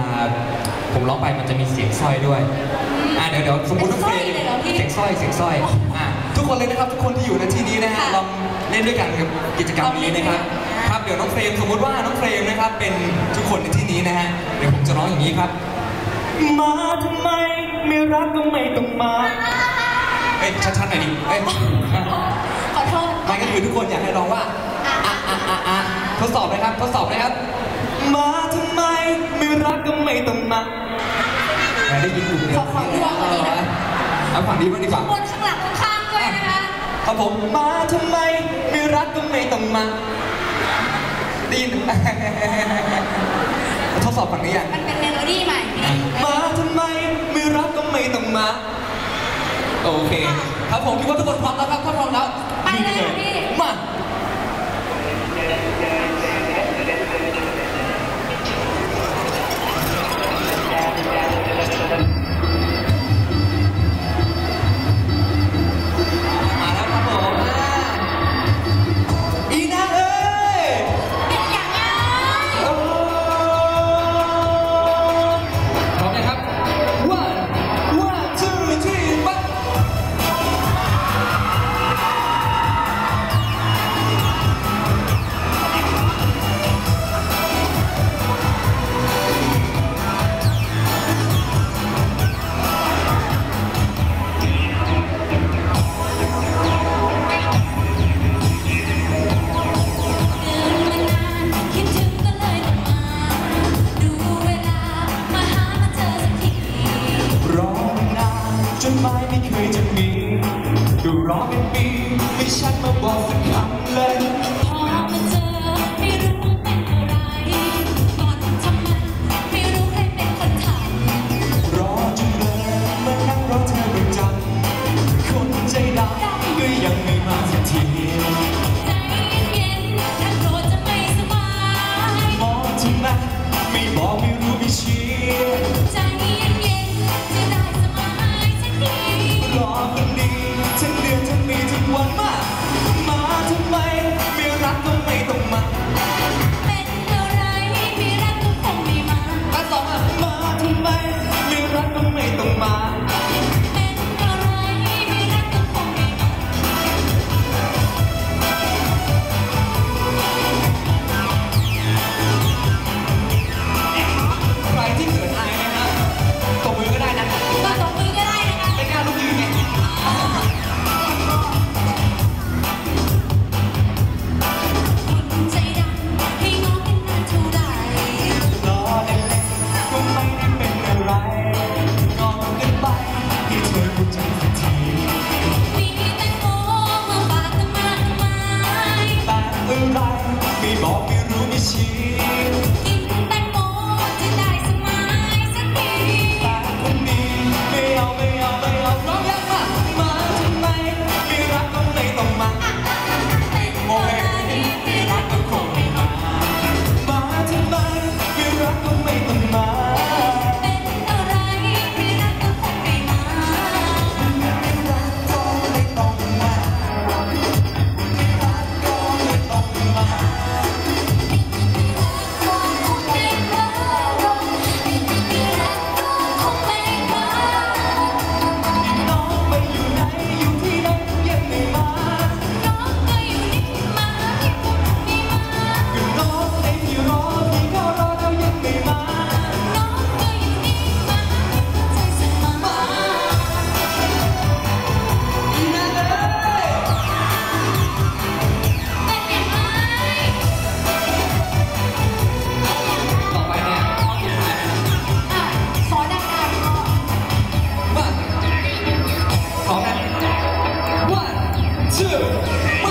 อ่าผมร้องไปมันจะมีเสียงสร้อยด้วย อ่าเดี๋ยวเดี๋ยวสมมติน้องเฟรมเป็นสร้อยเลยเหรอพี่เสียงสร้อยเสียงสร้อยอ่าทุกคนเลยนะครับทุกคนที่อยู่ในที่นี้นะฮะค่ะลองเล่นด้วยกันกับกิจกรรมนี้นะครับลองเล่นด้วยกันครับเดี๋ยวน้องเฟรมสมมุติว่าน้องเฟรมนะครับ เป็นทุกคนในที่นี้นะฮะเดี๋ยวผมจะร้องอย่างนี้ครับ มาทำไมไม่รักก็ไม่ต้องมาเอ้ยชัดๆหน่อยดิเอ้ยขอโทษไม่ก็คือทุกคนอยากให้ร้องว่าอะอะอะอะทดสอบนะครับทดสอบนะครับ มาทำไม ไม่รักก็ไม่ต้องมาอะได้ยินอยู่เนี่ยขอขอดูก่อนดีนะ เอาฝั่งนี้บ้างดีกว่าบนข้างหลังข้างๆด้วยนะคะครับผมมาทำไม ไม่รักก็ไม่ต้องมาได้ยินทดสอบฝั่งนี้อะมันเป็นเมโลดี้ใหม่พี่มาทำไม ไม่รักก็ไม่ต้องมา โอเค ครับผมคิดว่าทุกคนพร้อมแล้วครับถ้าพร้อมแล้ว ไปเลยค่ะพี่มามา จนไม่ไม่เคยจะมีดูรอเป็นปีไม่ชัดมาบอกสักคำเลย ทั้ง two.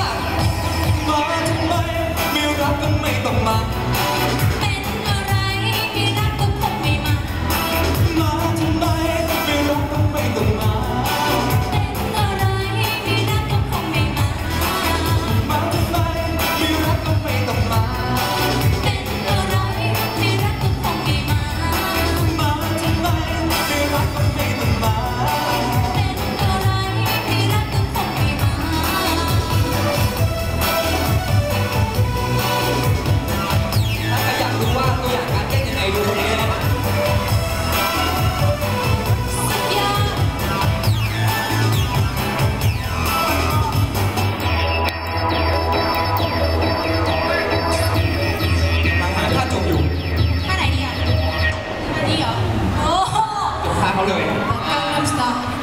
เขาเลย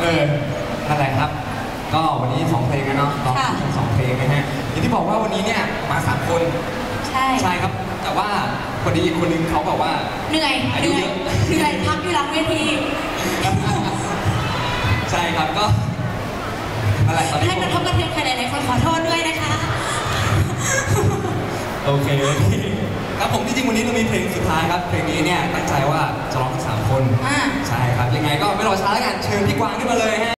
เออนั่นแหละครับ ก็วันนี้สองเพลงนะเนาะร้องทั้งสองเพลงนะฮะอย่างที่บอกว่าวันนี้เนี่ยมาสามคนใช่ใช่ครับ แต่ว่าพอดีคนนึงเขาบอกว่าเหนื่อยเหนื่อยเหนื่อยพักอยู่หลังเวทีใช่ครับก็อะไรตอนนี้ให้กระทบกระเทือนใครหลายๆคนขอโทษด้วยนะคะ โอเคโอเค ครับผมที่จริงวันนี้เรามีเพลงสุดท้ายครับ เพลงนี้เนี่ยตั้งใจว่าจะร้องทั้งสามคน อ่า ใช่ครับ ยังไงก็ไม่รอช้าแล้วกัน เชิญพี่กวางขึ้นมาเลยฮะ